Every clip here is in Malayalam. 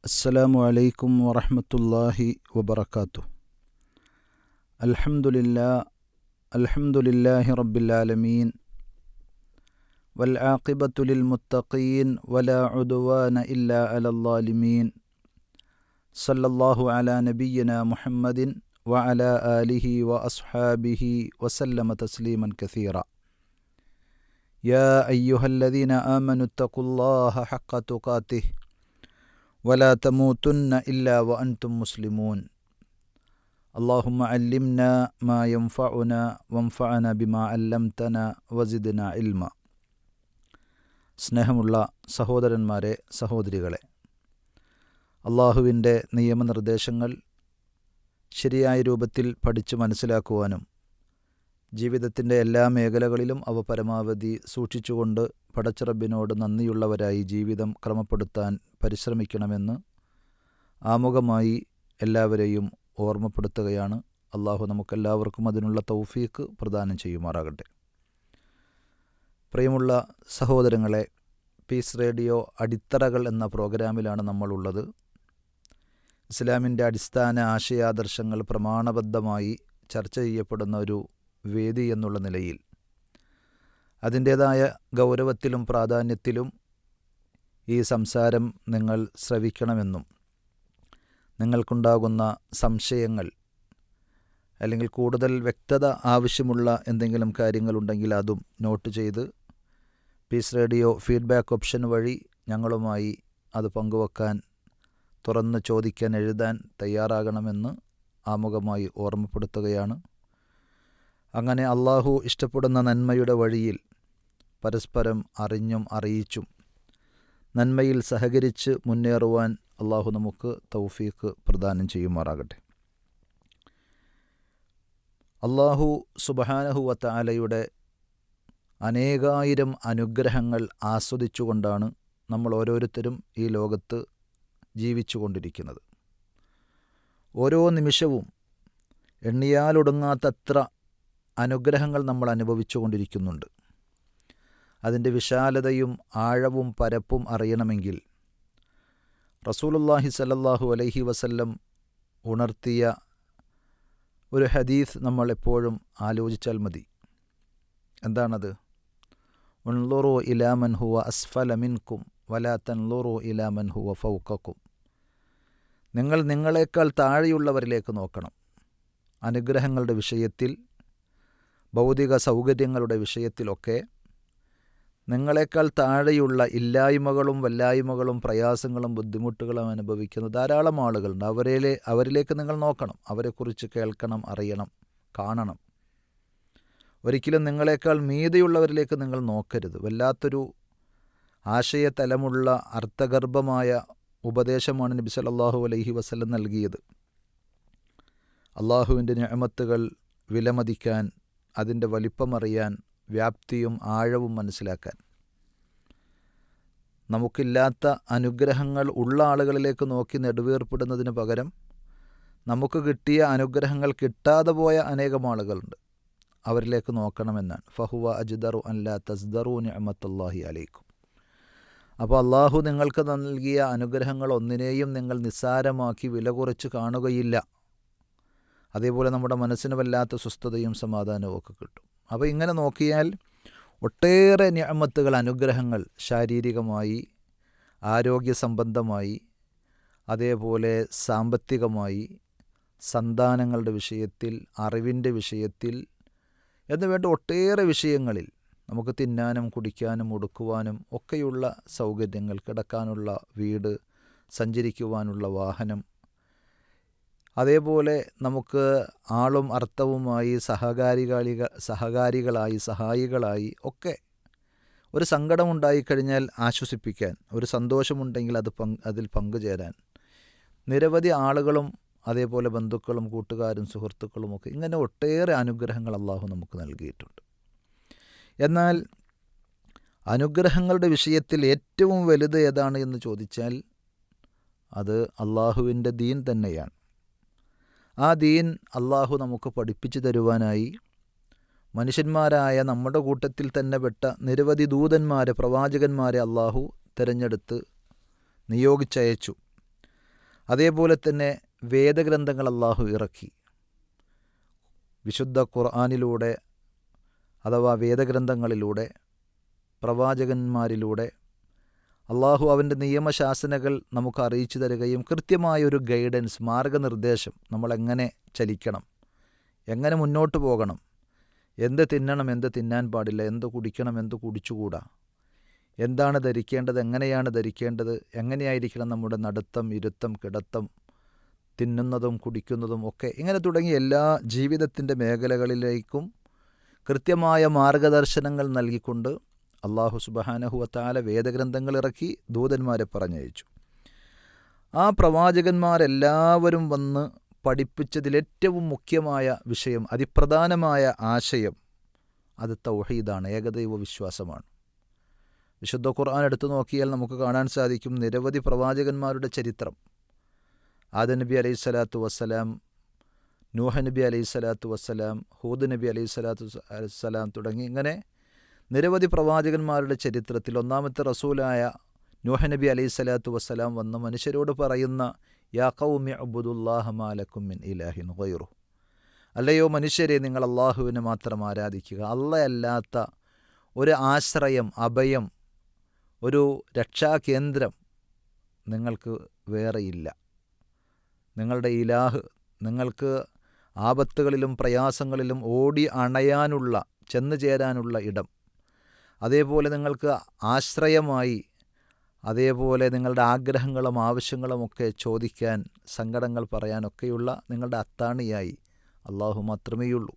السلام عليكم ورحمة الله وبركاته. الحمد لله الحمد لله رب العالمين والعاقبة للمتقين ولا عدوان إلا على الظالمين. صلى الله على نبينا محمد وعلى آله وأصحابه وسلم تسليما كثيرا. يا أيها الذين آمنوا اتقوا الله حق تقاته ولا تموتن إلا وأنتم مسلمون اللهم علمنا ما ينفعنا وانفعنا بما علمتنا وزدنا علما സ്നേഹമുള്ള സഹോദരന്മാരെ സഹോദരികളെ അള്ളാഹുവിൻ്റെ നിയമനിർദ്ദേശങ്ങൾ ശരിയായ രൂപത്തിൽ പഠിച്ചു മനസ്സിലാക്കുവാനും ജീവിതത്തിന്റെ എല്ലാ മേഖലകളിലും അവ പരമാവധി സൂക്ഷിച്ചുകൊണ്ട് പടച്ചിറബിനോട് നന്ദിയുള്ളവരായി ജീവിതം ക്രമപ്പെടുത്താൻ പരിശ്രമിക്കണമെന്ന് ആമുഖമായി എല്ലാവരെയും ഓർമ്മപ്പെടുത്തുകയാണ്. അള്ളാഹു നമുക്കെല്ലാവർക്കും അതിനുള്ള തൗഫീക്ക് പ്രദാനം ചെയ്യുമാറാകട്ടെ. പ്രിയമുള്ള സഹോദരങ്ങളെ പീസ് റേഡിയോ അടിത്തറകൾ എന്ന പ്രോഗ്രാമിലാണ് നമ്മളുള്ളത്. ഇസ്ലാമിന്റെ അടിസ്ഥാന ആശയാദർശങ്ങൾ പ്രമാണബദ്ധമായി ചർച്ച ചെയ്യപ്പെടുന്ന ഒരു വേദി എന്നുള്ള നിലയിൽ. അതിന്റേതായ ഗൗരവത്തിലും പ്രാധാന്യത്തിലും ഈ സംസാരം നിങ്ങൾ ശ്രവിക്കണമെന്നും നിങ്ങൾക്കുണ്ടാകുന്ന സംശയങ്ങൾ അല്ലെങ്കിൽ കൂടുതൽ വ്യക്തത ആവശ്യമുള്ള എന്തെങ്കിലും കാര്യങ്ങളുണ്ടെങ്കിൽ അതും നോട്ട് ചെയ്ത് പീസ് റേഡിയോ ഫീഡ്ബാക്ക് ഓപ്ഷൻ വഴി ഞങ്ങളുമായി അത് പങ്കുവെക്കാൻ തുറന്ന് ചോദിക്കാൻ എഴുതാൻ തയ്യാറാകണമെന്ന് ആമുഖമായി ഓർമ്മപ്പെടുത്തുകയാണ്. അങ്ങനെ അള്ളാഹു ഇഷ്ടപ്പെടുന്ന നന്മയുടെ വഴിയിൽ പരസ്പരം അറിഞ്ഞും അറിയിച്ചും നന്മയിൽ സഹകരിച്ച് മുന്നേറുവാൻ അള്ളാഹു നമുക്ക് തൗഫീക്ക് പ്രദാനം ചെയ്യുമാറാകട്ടെ. അള്ളാഹു സുബഹാനഹുവത്ത ആലയുടെ അനേകായിരം അനുഗ്രഹങ്ങൾ ആസ്വദിച്ചുകൊണ്ടാണ് നമ്മൾ ഓരോരുത്തരും ഈ ലോകത്ത് ജീവിച്ചുകൊണ്ടിരിക്കുന്നത്. ഓരോ നിമിഷവും എണ്ണിയാലൊടുങ്ങാത്തത്ര അനുഗ്രഹങ്ങൾ നമ്മൾ അനുഭവിച്ചുകൊണ്ടിരിക്കുന്നുണ്ട്. അതിന്റെ വിശാലതയും ആഴവും പരപ്പും അറിയണമെങ്കിൽ റസൂലുല്ലാഹി സല്ലല്ലാഹു അലൈഹി വസല്ലം ഉണർത്തിയ ഒരു ഹദീസ് നമ്മൾ എപ്പോഴും ആലോചിച്ചാൽ മതി. എന്താണത്? ഉൺലുറു ഇലാമൻ ഹുവ അസ്ഫല മിൻകും വലാ ലുറു ഇലാമൻ ഹുവ ഫൗക്കും നിങ്ങൾ നിങ്ങളെക്കാൾ താഴെയുള്ളവരിലേക്ക് നോക്കണം. അനുഗ്രഹങ്ങളുടെ വിഷയത്തിൽ ഭൗതിക സൗകര്യങ്ങളുടെ വിഷയത്തിലൊക്കെ നിങ്ങളെക്കാൾ താഴെയുള്ള ഇല്ലായ്മകളും വല്ലായ്മകളും പ്രയാസങ്ങളും ബുദ്ധിമുട്ടുകളും അനുഭവിക്കുന്ന ധാരാളം ആളുകളുണ്ട്. അവരിലെ അവരിലേക്ക് നിങ്ങൾ നോക്കണം. അവരെക്കുറിച്ച് കേൾക്കണം അറിയണം കാണണം. ഒരിക്കലും നിങ്ങളെക്കാൾ മീതയുള്ളവരിലേക്ക് നിങ്ങൾ നോക്കരുത്. വല്ലാത്തൊരു ആശയതലമുള്ള അർത്ഥഗർഭമായ ഉപദേശമാണ് നബി സല്ലല്ലാഹു അലൈഹി വസ്ലം നൽകിയത്. അള്ളാഹുവിന്റെ ഞമത്തുകൾ വിലമതിക്കാൻ അതിന്റെ വലിപ്പമറിയാൻ വ്യാപ്തിയും ആഴവും മനസ്സിലാക്കാൻ. നമുക്കില്ലാത്ത അനുഗ്രഹങ്ങൾ ഉള്ള ആളുകളിലേക്ക് നോക്കി നെടുവേർപ്പെടുന്നതിന് പകരം നമുക്ക് കിട്ടിയ അനുഗ്രഹങ്ങൾ കിട്ടാതെ പോയ അനേകം ആളുകളുണ്ട്. അവരിലേക്ക് നോക്കണമെന്നാണ്. ഫഹുവ അജ്ദറു അല്ല തസ്ദറു നിഅമത്തല്ലാഹി അലൈക്കും. അപ്പോൾ അള്ളാഹു നിങ്ങൾക്ക് നൽകിയ അനുഗ്രഹങ്ങൾ ഒന്നിനെയും നിങ്ങൾ നിസ്സാരമാക്കി വില കുറച്ച് കാണുകയില്ല. അതേപോലെ നമ്മുടെ മനസ്സിന് വല്ലാത്ത സ്വസ്ഥതയും സമാധാനവും ഒക്കെ കിട്ടും. അപ്പോൾ ഇങ്ങനെ നോക്കിയാൽ ഒട്ടേറെ ഞാമത്തുകൾ അനുഗ്രഹങ്ങൾ ശാരീരികമായി ആരോഗ്യ സംബന്ധമായി അതേപോലെ സാമ്പത്തികമായി സന്താനങ്ങളുടെ വിഷയത്തിൽ അറിവിന്റെ വിഷയത്തിൽ എന്ന് വേണ്ട ഒട്ടേറെ വിഷയങ്ങളിൽ നമുക്ക് തിന്നാനും കുടിക്കാനും ഉടുക്കുവാനും ഒക്കെയുള്ള സൗകര്യങ്ങൾ കിടക്കാനുള്ള വീട് സഞ്ചരിക്കുവാനുള്ള വാഹനം അതേപോലെ നമുക്ക് ആളും അർത്ഥവുമായി സഹകാരികളിക സഹകാരികളായി സഹായികളായി ഒക്കെ ഒരു സങ്കടമുണ്ടായിക്കഴിഞ്ഞാൽ ആശ്വസിപ്പിക്കാൻ ഒരു സന്തോഷമുണ്ടെങ്കിൽ അത് പങ്ക് അതിൽ പങ്കുചേരാൻ. നിരവധി ആളുകളും അതേപോലെ ബന്ധുക്കളും കൂട്ടുകാരും സുഹൃത്തുക്കളും ഒക്കെ ഇങ്ങനെ ഒട്ടേറെ അനുഗ്രഹങ്ങൾ അള്ളാഹു നമുക്ക് നൽകിയിട്ടുണ്ട്. എന്നാൽ അനുഗ്രഹങ്ങളുടെ വിഷയത്തിൽ ഏറ്റവും വലുത് ഏതാണ് എന്ന് ചോദിച്ചാൽ അത് അള്ളാഹുവിന്റെ ദീൻ തന്നെയാണ്. ആ ദീൻ അള്ളാഹു നമുക്ക് പഠിപ്പിച്ചു തരുവാനായി. മനുഷ്യന്മാരായ നമ്മുടെ കൂട്ടത്തിൽ തന്നെ പെട്ട നിരവധി ദൂതന്മാരെ പ്രവാചകന്മാരെ അള്ളാഹു തിരഞ്ഞെടുത്ത് നിയോഗിച്ചയച്ചു. അതേപോലെ തന്നെ വേദഗ്രന്ഥങ്ങൾ അള്ളാഹു ഇറക്കി. വിശുദ്ധ ഖുർആാനിലൂടെ അഥവാ വേദഗ്രന്ഥങ്ങളിലൂടെ പ്രവാചകന്മാരിലൂടെ അള്ളാഹു അവന്റെ നിയമശാസനകൾ നമുക്ക് അറിയിച്ചു തരികയും കൃത്യമായൊരു ഗൈഡൻസ് മാർഗനിർദ്ദേശം നമ്മളെങ്ങനെ ചലിക്കണം എങ്ങനെ മുന്നോട്ട് പോകണം എന്ത് തിന്നണം എന്ത് തിന്നാൻ പാടില്ല എന്ത് കുടിക്കണം എന്ത് കുടിച്ചുകൂടാ എന്താണ് ധരിക്കേണ്ടത് എങ്ങനെയാണ് ധരിക്കേണ്ടത് എങ്ങനെയായിരിക്കണം നമ്മുടെ നടത്തം ഇരുത്തം കിടത്തം തിന്നുന്നതും കുടിക്കുന്നതും ഒക്കെ ഇങ്ങനെ തുടങ്ങി എല്ലാ ജീവിതത്തിന്റെ മേഖലകളിലേക്കും കൃത്യമായ മാർഗദർശനങ്ങൾ നൽകിക്കൊണ്ട് അള്ളാഹു സുബഹാനഹുവത്താല വേദഗ്രന്ഥങ്ങൾ ഇറക്കി ദൂതന്മാരെ പറഞ്ഞയച്ചു. ആ പ്രവാചകന്മാരെല്ലാവരും വന്ന് പഠിപ്പിച്ചതിലേറ്റവും മുഖ്യമായ വിഷയം അതിപ്രധാനമായ ആശയം അത് തൗഹീദാണ് ഏകദൈവ വിശ്വാസമാണ്. വിശുദ്ധ ഖുർആൻ എടുത്തു നോക്കിയാൽ നമുക്ക് കാണാൻ സാധിക്കും നിരവധി പ്രവാചകന്മാരുടെ ചരിത്രം. ആദ നബി അലൈഹി സ്വലാത്തു വസ്സലാം നൂഹ നബി അലൈഹി സ്വലാത്തു വസ്സലാം ഹൂദ് നബി അലൈഹി സ്വലാത്തു വസ്സലാം തുടങ്ങി ഇങ്ങനെ നിരവധി പ്രവാചകന്മാരുടെ ചരിത്രത്തിൽ ഒന്നാമത്തെ റസൂലായ നൂഹ നബി അലൈഹി സ്വലാത്തു വസ്സലാം വന്ന് മനുഷ്യരോട് പറയുന്ന യാ കൗമി അബുദുല്ലാഹമാലക്കും മിൻ ഇലാഹിൻ ഗൈറു. അല്ലയോ മനുഷ്യരെ നിങ്ങൾ അള്ളാഹുവിനെ മാത്രം ആരാധിക്കുക. അല്ലയല്ലാത്ത ഒരു ആശ്രയം അഭയം ഒരു രക്ഷാകേന്ദ്രം നിങ്ങൾക്ക് വേറെയില്ല നിങ്ങളുടെ ഇലാഹ് നിങ്ങൾക്ക് ആപത്തുകളിലും പ്രയാസങ്ങളിലും ഓടി അണയാനുള്ള ചെന്നു ചേരാനുള്ള ഇടം. അതേപോലെ നിങ്ങൾക്ക് ആശ്രയമായി അതേപോലെ നിങ്ങളുടെ ആഗ്രഹങ്ങളും ആവശ്യങ്ങളും ഒക്കെ ചോദിക്കാൻ സങ്കടങ്ങൾ പറയാനൊക്കെയുള്ള നിങ്ങളുടെ അത്താണിയായി. അള്ളാഹു മാത്രമേയുള്ളൂ.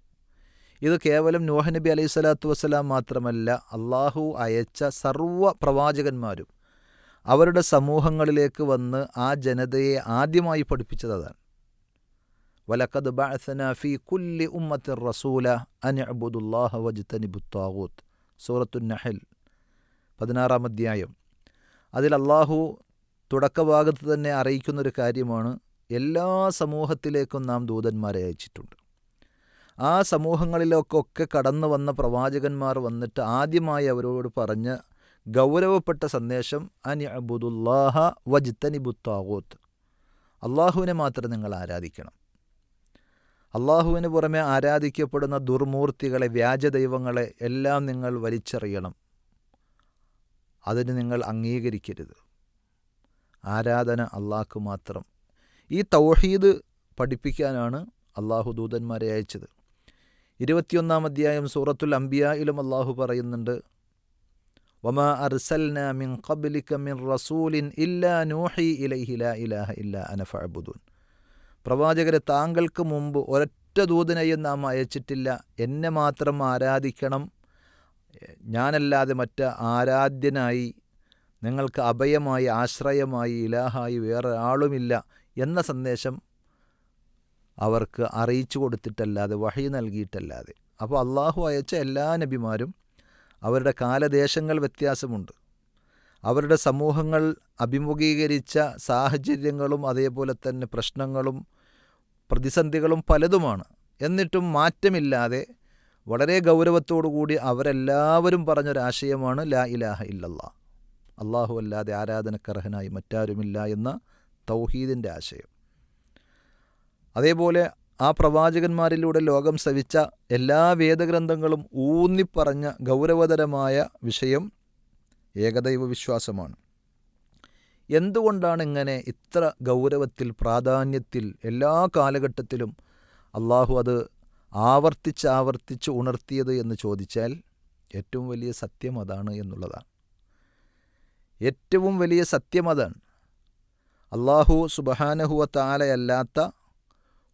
ഇത് കേവലം നോഹ നബി അലൈഹി സ്വലാത്തു വസ്സലാം മാത്രമല്ല അള്ളാഹു അയച്ച സർവ പ്രവാചകന്മാരും അവരുടെ സമൂഹങ്ങളിലേക്ക് വന്ന് ആ ജനതയെ ആദ്യമായി പഠിപ്പിച്ചത് അതാണ്. വലക്കത് ബഅസന ഫി കുല്ലി ഉമ്മത്തിൻ റസൂല അൻ അബുദുല്ലാഹ വജ്തനിബുത്താവൂത്ത് സൂറത്തു നഹൽ പതിനാറാം അധ്യായം അതിൽ അള്ളാഹു തുടക്കഭാഗത്ത് തന്നെ അറിയിക്കുന്നൊരു കാര്യമാണ് എല്ലാ സമൂഹത്തിലേക്കും നാം ദൂതന്മാരെ അയച്ചിട്ടുണ്ട്. ആ സമൂഹങ്ങളിലൊക്കെ കടന്നു വന്ന പ്രവാചകന്മാർ വന്നിട്ട് ആദ്യമായി അവരോട് പറഞ്ഞ ഗൗരവപ്പെട്ട സന്ദേശം അനി അബുദുല്ലാഹ വജ്തനിബുത്താവൂത്ത് അള്ളാഹുവിനെ മാത്രം നിങ്ങൾ ആരാധിക്കണം. അള്ളാഹുവിന് പുറമെ ആരാധിക്കപ്പെടുന്ന ദുർമൂർത്തികളെ വ്യാജദൈവങ്ങളെ എല്ലാം നിങ്ങൾ വലിച്ചെറിയണം. അതിന് നിങ്ങൾ അംഗീകരിക്കരുത്. ആരാധന അള്ളാഹ്ക്ക് മാത്രം. ഈ തൗഹീദ് പഠിപ്പിക്കാനാണ് അള്ളാഹു ദൂതന്മാരെ അയച്ചത്. ഇരുപത്തിയൊന്നാം അധ്യായം സൂറത്തുൽ അംബിയയിലും അള്ളാഹു പറയുന്നുണ്ട് വമാ അർസൽന മിൻ മിൻ റസൂലിൻ ഇല്ലാ നൂഹി ഇലൈഹി ലാ ഇലാഹ ഇല്ലാ അന പ്രവാചകരെ താങ്കൾക്ക് മുമ്പ് ഒരൊറ്റ ദൂതനെയും നാം അയച്ചിട്ടില്ല. എന്നെ മാത്രം ആരാധിക്കണം. ഞാനല്ലാതെ മറ്റ് ആരാധ്യനായി നിങ്ങൾക്ക് അഭയമായി ആശ്രയമായി ഇലാഹായി വേറെ ആളുമില്ല എന്ന സന്ദേശം അവർക്ക് അറിയിച്ചു കൊടുത്തിട്ടല്ലാതെ വഴി നൽകിയിട്ടല്ലാതെ. അപ്പോൾ അള്ളാഹു അയച്ച എല്ലാ നബിമാരും അവരുടെ കാലദേശങ്ങൾ വ്യത്യാസമുണ്ട്. അവരുടെ സമൂഹങ്ങൾ അഭിമുഖീകരിച്ച സാഹചര്യങ്ങളും അതേപോലെ തന്നെ പ്രശ്നങ്ങളും പ്രതിസന്ധികളും പലതുമാണ്. എന്നിട്ടും മാറ്റമില്ലാതെ വളരെ ഗൗരവത്തോടുകൂടി അവരെല്ലാവരും പറഞ്ഞൊരാശയമാണ് ലാ ഇലാഹ ഇല്ലല്ലാ. അള്ളാഹു അല്ലാതെ ആരാധനക്കർഹനായി മറ്റാരുമില്ല എന്ന തൗഹീദിന്റെ ആശയം. അതേപോലെ ആ പ്രവാചകന്മാരിലൂടെ ലോകം സവിച്ച എല്ലാ വേദഗ്രന്ഥങ്ങളും ഊന്നിപ്പറഞ്ഞ ഗൗരവതരമായ വിഷയം ഏകദൈവ വിശ്വാസമാണ്. എന്തുകൊണ്ടാണ് ഇങ്ങനെ ഇത്ര ഗൗരവത്തിൽ പ്രാധാന്യത്തിൽ എല്ലാ കാലഘട്ടത്തിലും അള്ളാഹു അത് ആവർത്തിച്ച് ആവർത്തിച്ച് ഉണർത്തിയത് എന്ന് ചോദിച്ചാൽ ഏറ്റവും വലിയ സത്യം അതാണ് എന്നുള്ളതാണ്. ഏറ്റവും വലിയ സത്യം അതാണ്. അള്ളാഹു സുബഹാനഹുവ താലയല്ലാത്ത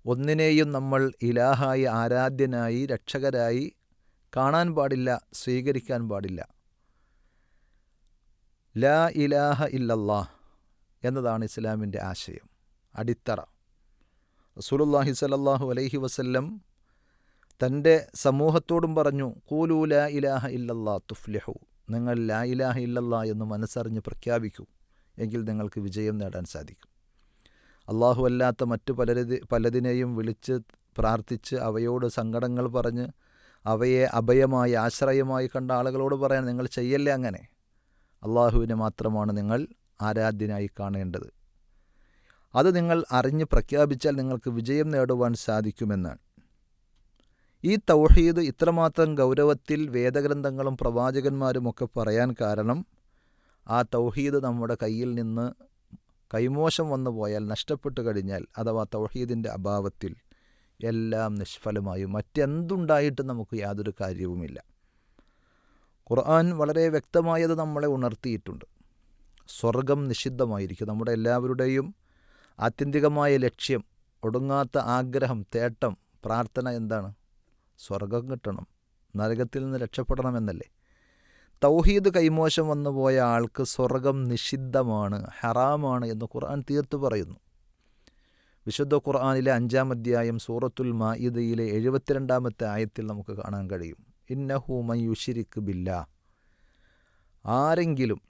ഒന്നിനെയും നമ്മൾ ഇലാഹായി ആരാധ്യനായി രക്ഷകരായി കാണാൻ പാടില്ല സ്വീകരിക്കാൻ പാടില്ല. ലാ ഇലാഹ ഇല്ലല്ലാ എന്നതാണ് ഇസ്ലാമിന്റെ ആശയം. അടിത്തറ. റസൂലുല്ലാഹി സലല്ലാഹു അലൈഹി വസല്ലം തന്റെ സമൂഹത്തോടും പറഞ്ഞു കൂലു ലാ ഇലാഹ ഇല്ലല്ലാ തുഫ്ലിഹു. നിങ്ങൾ ലാ ഇലാഹ ഇല്ലല്ലാ എന്ന് മനസ്സറിഞ്ഞ് പ്രഖ്യാപിക്കൂ എങ്കിൽ നിങ്ങൾക്ക് വിജയം നേടാൻ സാധിക്കും. അള്ളാഹു അല്ലാത്ത മറ്റു പലരതി പലതിനെയും വിളിച്ച് പ്രാർത്ഥിച്ച് അവയോട് സങ്കടങ്ങൾ പറഞ്ഞ് അവയെ അഭയമായി ആശ്രയമായി കണ്ട ആളുകളോട് പറയാൻ നിങ്ങൾ ചെയ്യല്ലേ അങ്ങനെ? അള്ളാഹുവിനെ മാത്രമാണ് നിങ്ങൾ ആരാധ്യനായി കാണേണ്ടത്. അത് നിങ്ങൾ അറിഞ്ഞ് പ്രഖ്യാപിച്ചാൽ നിങ്ങൾക്ക് വിജയം നേടുവാൻ സാധിക്കുമെന്നാണ്. ഈ തൗഹീദ് ഇത്രമാത്രം ഗൗരവത്തിൽ വേദഗ്രന്ഥങ്ങളും പ്രവാചകന്മാരും ഒക്കെ പറയാൻ കാരണം ആ തൗഹീദ് നമ്മുടെ കയ്യിൽ നിന്ന് കൈമോശം വന്നു പോയാൽ നഷ്ടപ്പെട്ടു കഴിഞ്ഞാൽ അഥവാ തൗഹീദിന്റെ അഭാവത്തിൽ എല്ലാം നിഷ്ഫലമായും മറ്റെന്തുണ്ടായിട്ടും നമുക്ക് യാതൊരു കാര്യവുമില്ല. ഖുർആൻ വളരെ വ്യക്തമായത് നമ്മളെ ഉണർത്തിയിട്ടുണ്ട്. സ്വർഗം നിഷിദ്ധമായിരിക്കും. നമ്മുടെ എല്ലാവരുടെയും ആത്യന്തികമായ ലക്ഷ്യം ഒടുങ്ങാത്ത ആഗ്രഹം തേട്ടം പ്രാർത്ഥന എന്താണ്? സ്വർഗം കിട്ടണം. നരകത്തിൽ നിന്ന് രക്ഷപ്പെടണം എന്നല്ലേ? തൗഹീദ് കൈമോശം വന്നു പോയ ആൾക്ക് സ്വർഗം നിഷിദ്ധമാണ് ഹറാമാണ് എന്ന് ഖുർആൻ തീർത്തു പറയുന്നു. വിശുദ്ധ ഖുർആാനിലെ അഞ്ചാം അധ്യായം സൂറത്തുൽ മായിദയിലെ എഴുപത്തിരണ്ടാമത്തെ ആയത്തിൽ നമുക്ക് കാണാൻ കഴിയും. ഇന്നഹൂമയുഷിരിക്ക് ബില്ല. ആരെങ്കിലും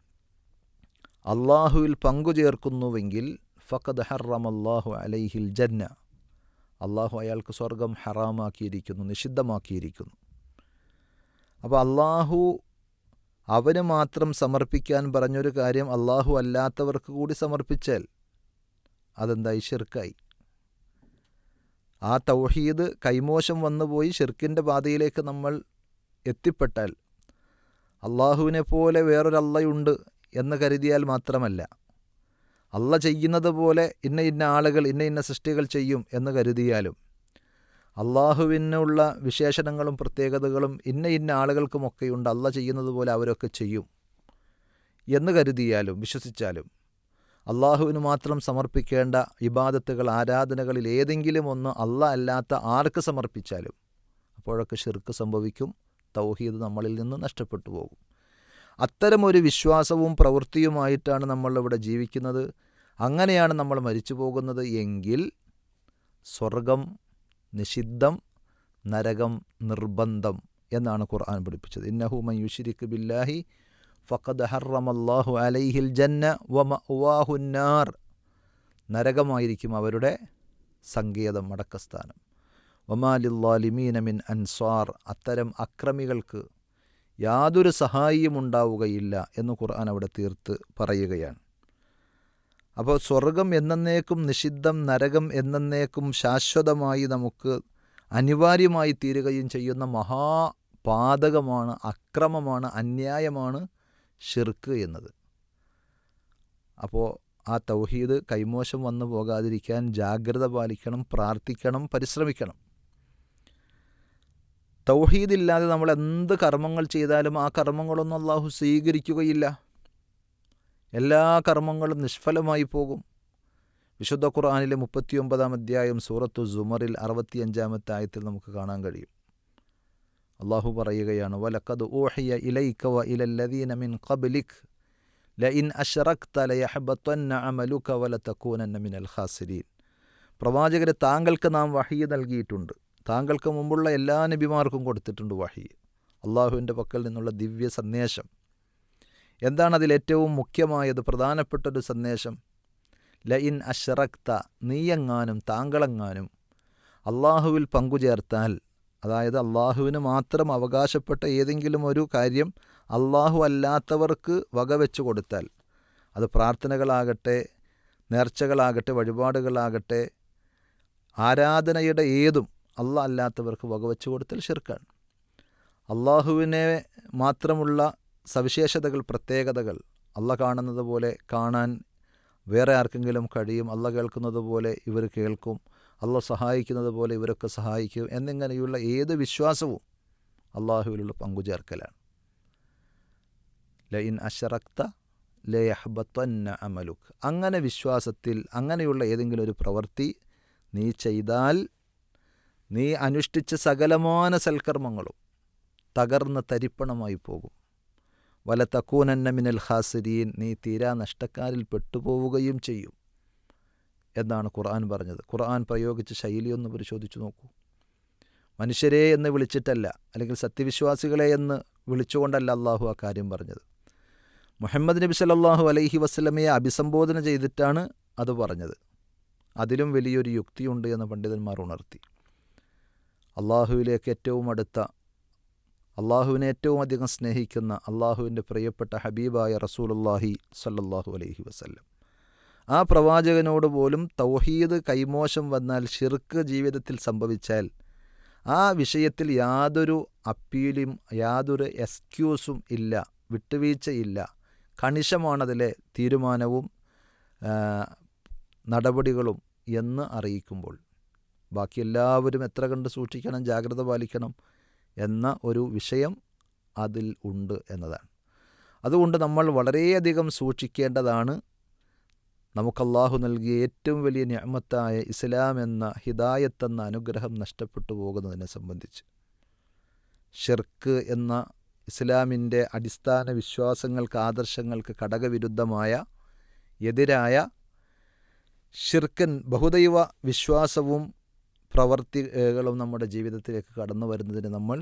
അള്ളാഹുവിൽ പങ്കുചേർക്കുന്നുവെങ്കിൽ ചേർക്കുന്നുവെങ്കിൽ ഫഖദ് അള്ളാഹു അലൈഹിൽ ജന്ന. അള്ളാഹു അയാൾക്ക് സ്വർഗം ഹറാമാക്കിയിരിക്കുന്നു നിഷിദ്ധമാക്കിയിരിക്കുന്നു. അപ്പോൾ അള്ളാഹു അവന് മാത്രം സമർപ്പിക്കാൻ പറഞ്ഞൊരു കാര്യം അള്ളാഹു അല്ലാത്തവർക്ക് കൂടി സമർപ്പിച്ചാൽ അതെന്തായി? ഷിർക്കായി ആ തൗഹീദ് കൈമോശം വന്നുപോയി ഷിർക്കിന്റെ പാതയിലേക്ക് നമ്മൾ എത്തിപ്പെട്ടാൽ അള്ളാഹുവിനെ പോലെ വേറൊരല്ലയുണ്ട് എന്ന് കരുതിയാൽ മാത്രമല്ല. അല്ല ചെയ്യുന്നത് പോലെ ഇന്ന ഇന്ന ആളുകൾ ഇന്ന ഇന്ന സൃഷ്ടികൾ ചെയ്യും എന്ന് കരുതിയാലും അള്ളാഹുവിനുള്ള വിശേഷണങ്ങളും പ്രത്യേകതകളും ഇന്ന ഇന്ന ആളുകൾക്കുമൊക്കെയുണ്ട് അല്ല ചെയ്യുന്നത് പോലെ അവരൊക്കെ ചെയ്യും എന്ന് കരുതിയാലും വിശ്വസിച്ചാലും അള്ളാഹുവിന് മാത്രം സമർപ്പിക്കേണ്ട ഇബാദത്തുകൾ ആരാധനകളിൽ ഏതെങ്കിലും ഒന്ന് അല്ല അല്ലാത്ത ആർക്ക് സമർപ്പിച്ചാലും അപ്പോഴൊക്കെ ഷിർക്ക് സംഭവിക്കും. തൗഹീദ് നമ്മളിൽ നിന്ന് നഷ്ടപ്പെട്ടു പോകും. അത്തരമൊരു വിശ്വാസവും പ്രവൃത്തിയുമായിട്ടാണ് നമ്മളിവിടെ ജീവിക്കുന്നത്. അങ്ങനെയാണ് നമ്മൾ മരിച്ചു പോകുന്നത് എങ്കിൽ സ്വർഗം നിഷിദ്ധം നരകം നിർബന്ധം എന്നാണ് ഖുർആൻ പഠിപ്പിച്ചത്. ഇന്നഹു മയുഷിരിക്ക് ബില്ലാഹി ഫഖദ് ഹറമല്ലാഹു അലൈഹിൽ ജന്ന വാഹുന്നാർ നരകമായിരിക്കും അവരുടെ സങ്കേതം മടക്കസ്ഥാനം. ഒമാലില്ലാലിമീന മിൻ അൻസാർ അത്തരം അക്രമികൾക്ക് യാതൊരു സഹായിയും ഉണ്ടാവുകയില്ല എന്ന് ഖുർആൻ അവിടെ തീർത്ത് പറയുകയാണ്. അപ്പോൾ സ്വർഗം എന്നേക്കും നിഷിദ്ധം നരകം എന്നേക്കും ശാശ്വതമായി നമുക്ക് അനിവാര്യമായി തീരുകയും ചെയ്യുന്ന മഹാപാതകമാണ് അക്രമമാണ് അന്യായമാണ് ഷിർക്ക് എന്നത്. അപ്പോൾ ആ തൗഹീദ് കൈമോശം വന്നു പോകാതിരിക്കാൻ ജാഗ്രത പാലിക്കണം പ്രാർത്ഥിക്കണം പരിശ്രമിക്കണം. തൗഹീദില്ലാതെ നമ്മൾ എന്ത് കർമ്മങ്ങൾ ചെയ്താലും ആ കർമ്മങ്ങളൊന്നും അള്ളാഹു സ്വീകരിക്കുകയില്ല. എല്ലാ കർമ്മങ്ങളും നിഷ്ഫലമായി പോകും. വിശുദ്ധ ഖുർആാനിലെ മുപ്പത്തിയൊമ്പതാം അധ്യായം സൂറത്തു സുമറിൽ അറുപത്തിയഞ്ചാമത്തെ ആയത്തിൽ നമുക്ക് കാണാൻ കഴിയും. അള്ളാഹു പറയുകയാണ് വലക്കത് ഓഹിയ ഇലൈക്ക വ ഇലല്ലദീന മിൻ ഖബ്ലിക് ലഇൻ അഷറക്ത ലയഹബത്തന്ന അമലുക വലതകൂനന്ന മിനൽ ഖാസിരീൻ. പ്രവാചകരെ താങ്കൾക്ക് നാം വഹിയ നൽകിയിട്ടുണ്ട്. താങ്കൾക്ക് മുമ്പുള്ള എല്ലാ നബിമാർക്കും കൊടുത്തിട്ടുണ്ട് വഹി. അള്ളാഹുവിന്റെ പക്കൽ നിന്നുള്ള ദിവ്യ സന്ദേശം. എന്താണ് അതിൽ ഏറ്റവും മുഖ്യമായത് പ്രധാനപ്പെട്ടൊരു സന്ദേശം? ലഇൻ അഷറക്ത നീയെങ്ങാനും താങ്കളെങ്ങാനും അള്ളാഹുവിൽ പങ്കുചേർത്താൽ അതായത് അള്ളാഹുവിന് മാത്രം അവകാശപ്പെട്ട ഏതെങ്കിലും ഒരു കാര്യം അള്ളാഹു അല്ലാത്തവർക്ക് വകവെച്ചു കൊടുത്താൽ അത് പ്രാർത്ഥനകളാകട്ടെ നേർച്ചകളാകട്ടെ വഴിപാടുകളാകട്ടെ ആരാധനയുടെ ഏതും അള്ളാഹ് അല്ലാത്തവർക്ക് വകവെച്ച് കൊടുത്തൽ ഷിർക്കാണ് അള്ളാഹുവിനെ മാത്രമുള്ള സവിശേഷതകൾ പ്രത്യേകതകൾ അല്ല കാണുന്നത് പോലെ കാണാൻ വേറെ ആർക്കെങ്കിലും കഴിയും അല്ല കേൾക്കുന്നത് പോലെ ഇവർ കേൾക്കും അല്ല സഹായിക്കുന്നത് പോലെ ഇവരൊക്കെ സഹായിക്കും എന്നിങ്ങനെയുള്ള ഏത് വിശ്വാസവും അള്ളാഹുവിലുള്ള പങ്കുചേർക്കലാണ്. ലൈൻ അഷറക്ത ലയഹബത്തന്ന അമലുക്ക് അങ്ങനെ വിശ്വാസത്തിൽ അങ്ങനെയുള്ള ഏതെങ്കിലും ഒരു പ്രവൃത്തി നീ ചെയ്താൽ നീ അനുഷ്ഠിച്ച സകലമാന സൽക്കർമ്മങ്ങളും തകർന്ന് തരിപ്പണമായി പോകും. വല തക്കൂനന്ന മിനൽ ഖാസിരീൻ നീ തീരാ നഷ്ടക്കാരിൽ പെട്ടുപോവുകയും ചെയ്യും എന്നാണ് ഖുർആൻ പറഞ്ഞത്. ഖുർആൻ പ്രയോഗിച്ച ശൈലി ഒന്ന് പരിശോധിച്ചു നോക്കൂ. മനുഷ്യരെ എന്ന് വിളിച്ചിട്ടല്ല അല്ലെങ്കിൽ സത്യവിശ്വാസികളെ എന്ന് വിളിച്ചുകൊണ്ടല്ല അള്ളാഹു ആ കാര്യം പറഞ്ഞത്. മുഹമ്മദ് നബി സല്ലാഹു അലൈഹി വസ്ലമയെ അഭിസംബോധന ചെയ്തിട്ടാണ് അത് പറഞ്ഞത്. അതിലും വലിയൊരു യുക്തിയുണ്ട് എന്ന് പണ്ഡിതന്മാർ ഉണർത്തി. അള്ളാഹുവിലേക്ക് ഏറ്റവും അടുത്ത അള്ളാഹുവിനെ ഏറ്റവും അധികം സ്നേഹിക്കുന്ന അള്ളാഹുവിന്റെ പ്രിയപ്പെട്ട ഹബീബായ റസൂലുല്ലാഹി സല്ലാഹു അലൈഹി വസല്ലം. ആ പ്രവാചകനോട് പോലും തൗഹീദ് കൈമോശം വന്നാൽ ഷിർക്ക് ജീവിതത്തിൽ സംഭവിച്ചാൽ ആ വിഷയത്തിൽ യാതൊരു അപ്പീലും യാതൊരു എക്സ്ക്യൂസും ഇല്ല വിട്ടുവീഴ്ചയില്ല. കണിശമാണതിലെ തീരുമാനവും നടപടികളും എന്ന് അറിയിക്കുമ്പോൾ ബാക്കി എല്ലാവരും എത്ര കണ്ട് സൂക്ഷിക്കണം ജാഗ്രത പാലിക്കണം എന്ന ഒരു വിഷയം അതിൽ ഉണ്ട് എന്നതാണ്. അതുകൊണ്ട് നമ്മൾ വളരെയധികം സൂക്ഷിക്കേണ്ടതാണ് നമുക്കല്ലാഹു നൽകിയ ഏറ്റവും വലിയ ഞാമത്തായ ഇസ്ലാം എന്ന ഹിദായത്ത് എന്ന അനുഗ്രഹം നഷ്ടപ്പെട്ടു പോകുന്നതിനെ സംബന്ധിച്ച്. ഷിർക്ക് എന്ന ഇസ്ലാമിന്റെ അടിസ്ഥാന വിശ്വാസങ്ങൾക്ക് ആദർശങ്ങൾക്ക് ഘടകവിരുദ്ധമായ എതിരായ ഷിർക്കൻ ബഹുദൈവ വിശ്വാസവും പ്രവർത്തികളും നമ്മുടെ ജീവിതത്തിലേക്ക് കടന്നു വരുന്നതിന് നമ്മൾ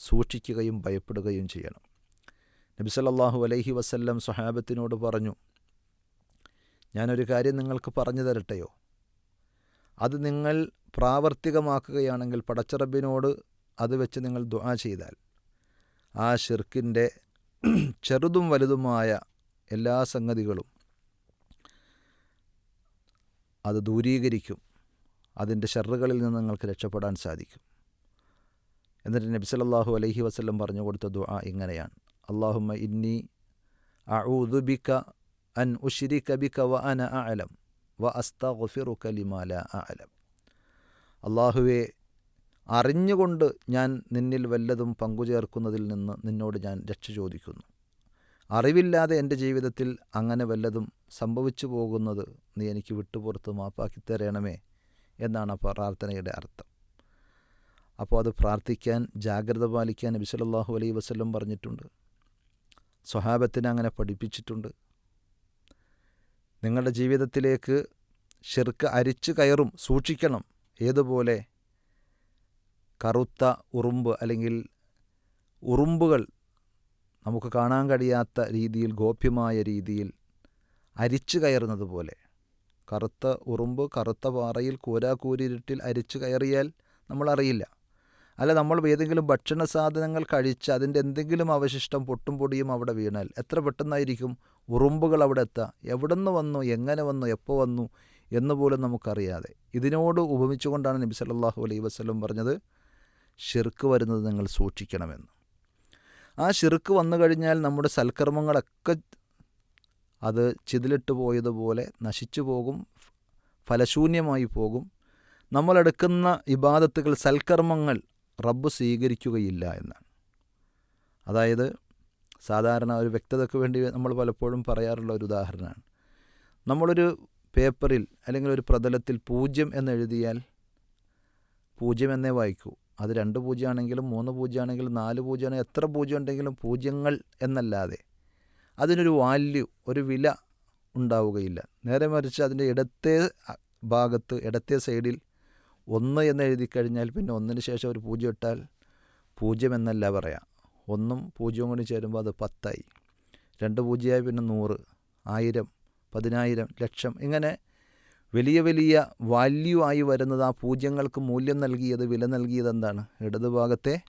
സൂക്ഷിക്കുകയും ഭയപ്പെടുകയും ചെയ്യണം. നബി സല്ലല്ലാഹു അലൈഹി വസല്ലം സ്വഹാബത്തിനോട് പറഞ്ഞു ഞാനൊരു കാര്യം നിങ്ങൾക്ക് പറഞ്ഞു തരട്ടെയോ? അത് നിങ്ങൾ പ്രാവർത്തികമാക്കുകയാണെങ്കിൽ പടച്ചറബിനോട് അത് വെച്ച് നിങ്ങൾ ദുആ ചെയ്താൽ ആ ഷിർക്കിന്റെ ചെറുതും വലുതുമായ എല്ലാ സംഗതികളും അത് ദൂരീകരിക്കും. അതിന്റെ ഷെറുകളിൽ നിന്ന് നിങ്ങൾക്ക് രക്ഷപ്പെടാൻ സാധിക്കും. എന്നിട്ട് നബി സല്ലല്ലാഹു അലൈഹി വസല്ലം പറഞ്ഞു കൊടുത്ത ദുആ ഇങ്ങനെയാണ്. അള്ളാഹുമ്മ ഇന്നി അഊദുബിക്ക അൻ ഉഷിരി ബിക വ അന അലം വ അസ്തഗ്ഫിറുക ലിമാ ലാ അഅലം. അള്ളാഹുവെ അറിഞ്ഞുകൊണ്ട് ഞാൻ നിന്നിൽ വല്ലതും പങ്കുചേർക്കുന്നതിൽ നിന്ന് നിന്നോട് ഞാൻ രക്ഷ ചോദിക്കുന്നു. അറിവില്ലാതെ എന്റെ ജീവിതത്തിൽ അങ്ങനെ വല്ലതും സംഭവിച്ചു പോകുന്നത് നീ എനിക്ക് വിട്ടുപുറത്ത് മാപ്പാക്കി തരണമേ. എന്നാണ് പ്രാർത്ഥനയുടെ അർത്ഥം. അപ്പോൾ അത് പ്രാർത്ഥിക്കാൻ ജാഗ്രത പാലിക്കാൻ നബി സല്ലല്ലാഹു അലൈഹി വസല്ലം പറഞ്ഞിട്ടുണ്ട്. സ്വഹാബത്തിനെ അങ്ങനെ പഠിപ്പിച്ചിട്ടുണ്ട്. നിങ്ങളുടെ ജീവിതത്തിലേക്ക് ഷിർക്ക് അരിച്ചു കയറും സൂക്ഷിക്കണം. ഏതുപോലെ? കറുത്ത ഉറുമ്പ് അല്ലെങ്കിൽ ഉറുമ്പുകൾ നമുക്ക് കാണാൻ കഴിയാത്ത രീതിയിൽ ഗോപ്യമായ രീതിയിൽ അരിച്ചു കയറുന്നത് പോലെ. കറുത്ത ഉറുമ്പ് കറുത്ത പാറയിൽ കൂരാക്കൂരിരുട്ടിൽ അരിച്ചു കയറിയാൽ നമ്മളറിയില്ല. അല്ല നമ്മൾ ഏതെങ്കിലും ഭക്ഷണ സാധനങ്ങൾ കഴിച്ച് അതിന്റെ എന്തെങ്കിലും അവശിഷ്ടം പൊട്ടും പൊടിയും അവിടെ വീണാൽ എത്ര പെട്ടെന്നായിരിക്കും ഉറുമ്പുകൾ അവിടെ എത്തുക എവിടെ നിന്ന് വന്നു? എങ്ങനെ വന്നു? എപ്പോൾ വന്നു? എന്ന് പോലും നമുക്കറിയാതെ. ഇതിനോട് ഉപമിച്ചുകൊണ്ടാണ് നബി സല്ലാഹു അലൈഹി വസ്ലം പറഞ്ഞത് ഷിർക്ക് വരുന്നത് നിങ്ങൾ സൂക്ഷിക്കണമെന്ന്. ആ ഷിർക്ക് വന്നു കഴിഞ്ഞാൽ നമ്മുടെ സൽക്കർമ്മങ്ങളൊക്കെ അത് ചിതിലിട്ട് പോയതുപോലെ നശിച്ചു പോകും ഫലശൂന്യമായി പോകും. നമ്മളെടുക്കുന്ന ഇബാദത്തുകൾ സൽക്കർമ്മങ്ങൾ റബ്ബ് സ്വീകരിക്കുകയില്ല എന്നാണ്. അതായത് സാധാരണ ഒരു വ്യക്തതയ്ക്ക് വേണ്ടി നമ്മൾ പലപ്പോഴും പറയാറുള്ള ഒരു ഉദാഹരണമാണ്. നമ്മളൊരു പേപ്പറിൽ അല്ലെങ്കിൽ ഒരു പ്രതലത്തിൽ പൂജ്യം എന്നെഴുതിയാൽ പൂജ്യം എന്നേ വായിക്കൂ. അത് രണ്ട് പൂജ്യമാണെങ്കിലും മൂന്ന് പൂജ്യമാണെങ്കിലും നാല് പൂജ്യമാണെങ്കിലും എത്ര പൂജ്യം ഉണ്ടെങ്കിലും പൂജ്യങ്ങൾ എന്നല്ലാതെ അതിനൊരു വാല്യൂ ഒരു വില ഉണ്ടാവുകയില്ല. നേരെ മറിച്ച് അതിന്റെ ഇടത്തെ ഭാഗത്ത് ഇടത്തെ സൈഡിൽ ഒന്ന് എന്ന് എഴുതി കഴിഞ്ഞാൽ പിന്നെ ഒന്നിന് ശേഷം ഒരു പൂജ്യം ഇട്ടാൽ പൂജ്യം എന്നല്ല പറയാം. ഒന്നും പൂജ്യവും കൂടി ചേരുമ്പോൾ അത് പത്തായി. രണ്ട് പൂജ്യമായി പിന്നെ നൂറ് ആയിരം പതിനായിരം ലക്ഷം ഇങ്ങനെ വലിയ വലിയ വാല്യൂ ആയി വരുന്നത് ആ പൂജ്യങ്ങൾക്ക് മൂല്യം നൽകിയത് വില നൽകിയത് എന്താണ്? ഇടതുഭാഗത്തെ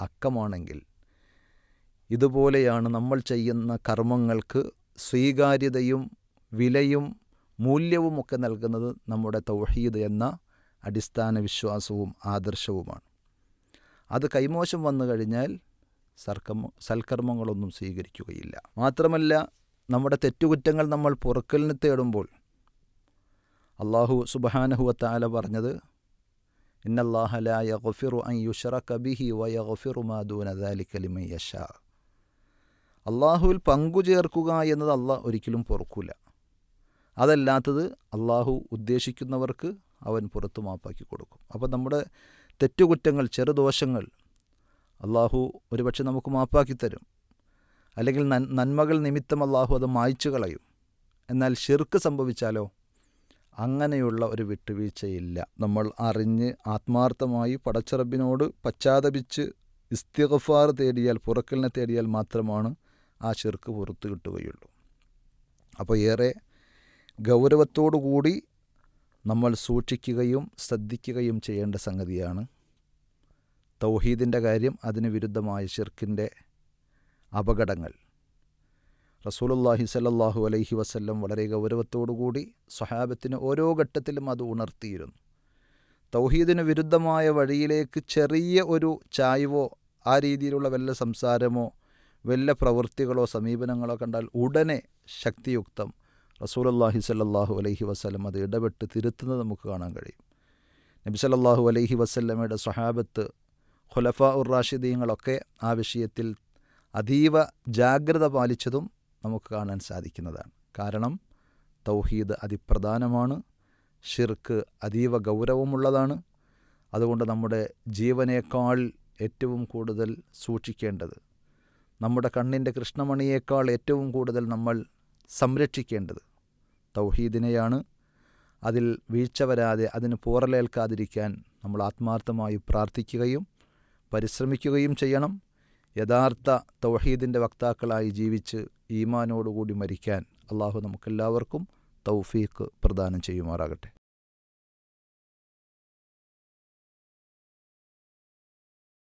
അക്കമാണെങ്കിൽ. ഇതുപോലെയാണ് നമ്മൾ ചെയ്യുന്ന കർമ്മങ്ങൾക്ക് സ്വീകാര്യതയും വിലയും മൂല്യവും ഒക്കെ നൽകുന്നത് നമ്മുടെ തൗഹീദ് എന്ന അടിസ്ഥാന വിശ്വാസവും ആദർശവുമാണ്. അത് കൈമോശം വന്നു കഴിഞ്ഞാൽ സർക്കമ സൽക്കർമ്മങ്ങളൊന്നും സ്വീകരിക്കുകയില്ല. മാത്രമല്ല നമ്മുടെ തെറ്റുകുറ്റങ്ങൾ നമ്മൾ പുറക്കലിന് തേടുമ്പോൾ അള്ളാഹു സുബഹാനഹുവത്താല പറഞ്ഞത് ഇന്നല്ലാഹലായ ഗഫിറു അൻ യുഷറ ബിഹി വ ഗഫിറു മാ ദൂന ദാലിക ലിമൻ യശാ. അള്ളാഹുവിൽ പങ്കു ചേർക്കുക എന്നത് അള്ളാഹ് ഒരിക്കലും പൊറുക്കൂല. അതല്ലാത്തത് അള്ളാഹു ഉദ്ദേശിക്കുന്നവർക്ക് അവൻ പുറത്തു മാപ്പാക്കി കൊടുക്കും. അപ്പോൾ നമ്മുടെ തെറ്റുകുറ്റങ്ങൾ ചെറുദോഷങ്ങൾ അള്ളാഹു ഒരുപക്ഷെ നമുക്ക് മാപ്പാക്കി തരും. അല്ലെങ്കിൽ നന്മകൾ നിമിത്തം അള്ളാഹു അത് മായ്ച്ചു കളയും. എന്നാൽ ഷിർക്ക് സംഭവിച്ചാലോ? അങ്ങനെയുള്ള ഒരു വിട്ടുവീഴ്ചയില്ല. നമ്മൾ അറിഞ്ഞ് ആത്മാർത്ഥമായി പടച്ചറബിനോട് പശ്ചാത്തപിച്ച് ഇസ്തിഗഫാർ തേടിയാൽ പുറക്കലിനെ തേടിയാൽ മാത്രമാണ് ആ ഷിർക്ക് പുറത്തു കിട്ടുകയുള്ളൂ. അപ്പോൾ ഏറെ കൂടി നമ്മൾ സൂക്ഷിക്കുകയും ശ്രദ്ധിക്കുകയും ചെയ്യേണ്ട സംഗതിയാണ് തൗഹീദിന്റെ കാര്യം അതിന് വിരുദ്ധമായ ഷിർക്കിന്റെ അപകടങ്ങൾ. റസൂലുല്ലാഹി സല്ലാഹു അലൈഹി വസല്ലം വളരെ ഗൗരവത്തോടുകൂടി സ്വഹാബത്തിന് ഓരോ ഘട്ടത്തിലും അത് ഉണർത്തിയിരുന്നു. തൗഹീദിന് വിരുദ്ധമായ വഴിയിലേക്ക് ചെറിയ ഒരു ചായ്വോ ആ രീതിയിലുള്ള വല്ല സംസാരമോ വല്ല പ്രവൃത്തികളോ സമീപനങ്ങളോ കണ്ടാൽ ഉടനെ ശക്തിയുക്തം റസൂലല്ലാഹി സല്ലല്ലാഹു അലൈഹി വസ്ലം അത് ഇടപെട്ട് തിരുത്തുന്നത് നമുക്ക് കാണാൻ കഴിയും. നബി സല്ലല്ലാഹു അലൈഹി വസല്ലമയുടെ സ്വഹാബത്ത് ഖുലഫ ഉർ റാഷിദീങ്ങളൊക്കെ ആ വിഷയത്തിൽ അതീവ ജാഗ്രത പാലിച്ചതും നമുക്ക് കാണാൻ സാധിക്കുന്നതാണ്. കാരണം തൗഹീദ് അതിപ്രധാനമാണ് ഷിർക്ക് അതീവ ഗൗരവമുള്ളതാണ്. അതുകൊണ്ട് നമ്മുടെ ജീവനേക്കാൾ ഏറ്റവും കൂടുതൽ സൂക്ഷിക്കേണ്ടത് നമ്മുടെ കണ്ണിന്റെ കൃഷ്ണമണിയേക്കാൾ ഏറ്റവും കൂടുതൽ നമ്മൾ സംരക്ഷിക്കേണ്ടത്. തൗഹീദിനെയാണ്. അതിൽ വീഴ്ച വരാതെ അതിന് പോറലേൽക്കാതിരിക്കാൻ നമ്മൾ ആത്മാർത്ഥമായി പ്രാർത്ഥിക്കുകയും പരിശ്രമിക്കുകയും ചെയ്യണം. യഥാർത്ഥ തൗഹീദിന്റെ വക്താക്കളായി ജീവിച്ച് ഈമാനോടുകൂടി മരിക്കാൻ അള്ളാഹു നമുക്കെല്ലാവർക്കും തൗഫീഖ് പ്രദാനം ചെയ്യുമാറാകട്ടെ.